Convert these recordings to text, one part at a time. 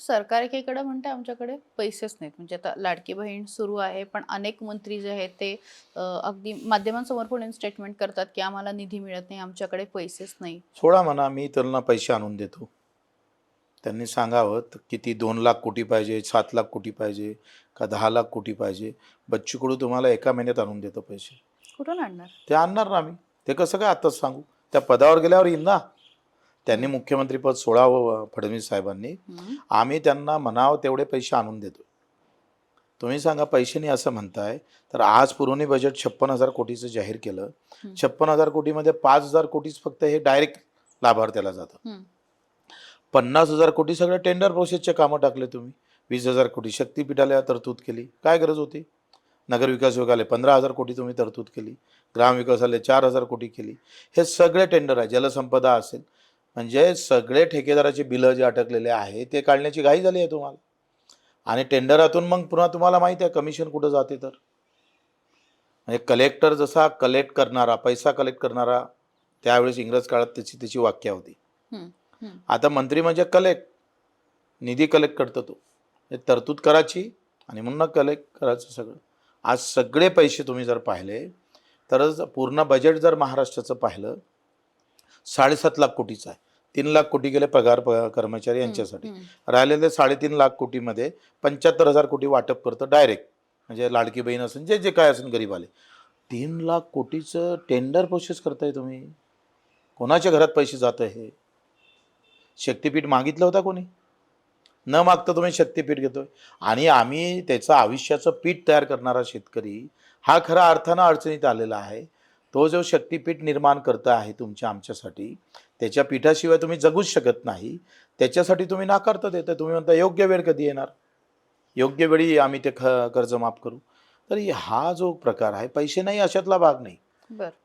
सरकार एकीकडे म्हणते आमच्याकडे पैसेच नाहीत. म्हणजे आता लाडकी बहीण सुरू आहे पण अनेक मंत्री जे आहेत ते अगदी माध्यमांसमोर पण स्टेटमेंट करतात की आम्हाला निधी मिळत नाही आमच्याकडे पैसेच नाही. सोडा म्हणा मी त्यांना पैसे आणून देतो. त्यांनी सांगावं किती दोन लाख कोटी पाहिजे सात लाख कोटी पाहिजे का दहा लाख कोटी पाहिजे. बच्चू कडू तुम्हाला एका महिन्यात आणून देतो पैसे. कुठून आणणार? ते आणणार ना आम्ही. ते कसं काय आताच सांगू? त्या पदावर गेल्यावर येईल ना. त्यांनी मुख्यमंत्रीपद सोडावं फडणवीस साहेबांनी. आम्ही त्यांना म्हणावं तेवढे पैसे आणून देतो. तुम्ही सांगा पैसे नाही असं म्हणताय तर आज पुरवणी बजेट छप्पन हजार कोटीचं जाहीर केलं. छप्पन हजार कोटीमध्ये पाच हजार कोटीच फक्त हे डायरेक्ट लाभार्थ्याला जातं. पन्नास हजार कोटी सगळ्या टेंडर प्रोसेसचे कामं टाकले तुम्ही. वीस हजार कोटी शक्तीपीठाला तरतूद केली. काय गरज होती? नगरविकास विभागाला पंधरा हजार कोटी तुम्ही तरतूद केली. ग्रामविकासाला चार हजार कोटी केली. हे सगळे टेंडर आहे. जलसंपदा असेल म्हणजे सगळे ठेकेदाराचे बिलं जे अटकलेले आहे ते काढण्याची घाई झाली आहे तुम्हाला. आणि टेंडरातून मग पुन्हा तुम्हाला माहिती आहे कमिशन कुठं जाते तर. म्हणजे कलेक्टर जसा कलेक्ट करणारा पैसा कलेक्ट करणारा त्यावेळेस इंग्रज काळात त्याची त्याची वाक्या होती. आता मंत्री म्हणजे कलेक्ट निधी कलेक्ट करतो तो. तरतूद करायची आणि म्हणून कलेक्ट करायचं सगळं. आज सगळे पैसे तुम्ही जर पाहिले तर पूर्ण बजेट जर महाराष्ट्राचं पाहिलं साडेसात लाख कोटीचं आहे. तीन लाख कोटी गेले पगार प- कर्मचारी यांच्यासाठी. राहिलेले साडेतीन लाख कोटीमध्ये पंच्याहत्तर हजार कोटी वाटप करतं डायरेक्ट म्हणजे लाडकी बहीण असेल जे जे काय असेल गरीब आले. तीन लाख कोटीचं टेंडर प्रोसेस करताय तुम्ही. कोणाच्या घरात पैसे जात हे शक्तीपीठ मागितलं होता कोणी? न मागता तुम्ही शक्तीपीठ घेतोय. आणि आम्ही त्याचं आयुष्याचं पीठ तयार करणारा शेतकरी हा खरा अर्थानं अडचणीत आलेला आहे. तो जो शक्तीपीठ निर्माण करत आहे तुमच्या आमच्यासाठी त्याच्या पीठाशिवाय तुम्ही जगूच शकत नाही. त्याच्यासाठी तुम्ही नाकारता देता तुम्ही म्हणता योग्य वेळ कधी येणार? योग्य वेळी आम्ही ते ख कर्ज माफ करू. तर हा जो प्रकार आहे पैसे नाही अशातला भाग नाही.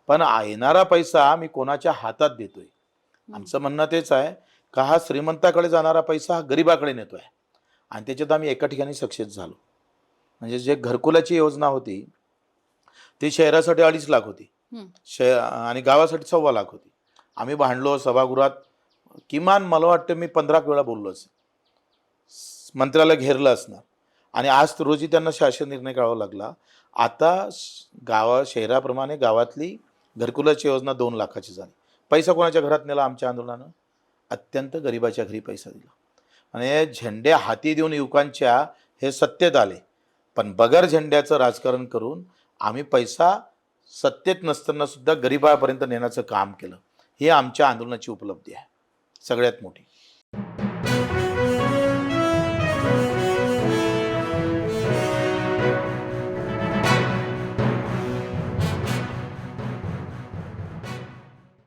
पण येणारा पैसा मी कोणाच्या हातात देतोय. आमचं म्हणणं तेच आहे का हा श्रीमंताकडे जाणारा पैसा हा गरिबाकडे नेतोय. आणि त्याच्यात आम्ही एका ठिकाणी सक्सेस झालो. म्हणजे जे घरकुलाची योजना होती ती शहरासाठी अडीच लाख होती. शे आणि गावासाठी सव्वा लाख होती. आम्ही भांडलो सभागृहात. किमान मला वाटतं मी पंधरा वेळा बोललो असेल. मंत्र्याला घेरलं असणार. आणि आज रोजी त्यांना शासन निर्णय काढावा लागला. आता गावा शहराप्रमाणे गावातली घरकुलाची योजना दोन लाखाची झाली. पैसा कोणाच्या घरात नेला आमच्या आंदोलनानं? अत्यंत गरिबाच्या घरी पैसा दिला. आणि झेंडे हाती देऊन युवकांच्या हे सत्तेत आले. पण बगर झेंड्याचं राजकारण करून आम्ही पैसा सत्तेत नसताना सुद्धा गरिबापर्यंत नेण्याचं काम केलं. हे आमच्या आंदोलनाची उपलब्धी आहे. सगळ्यात मोठी.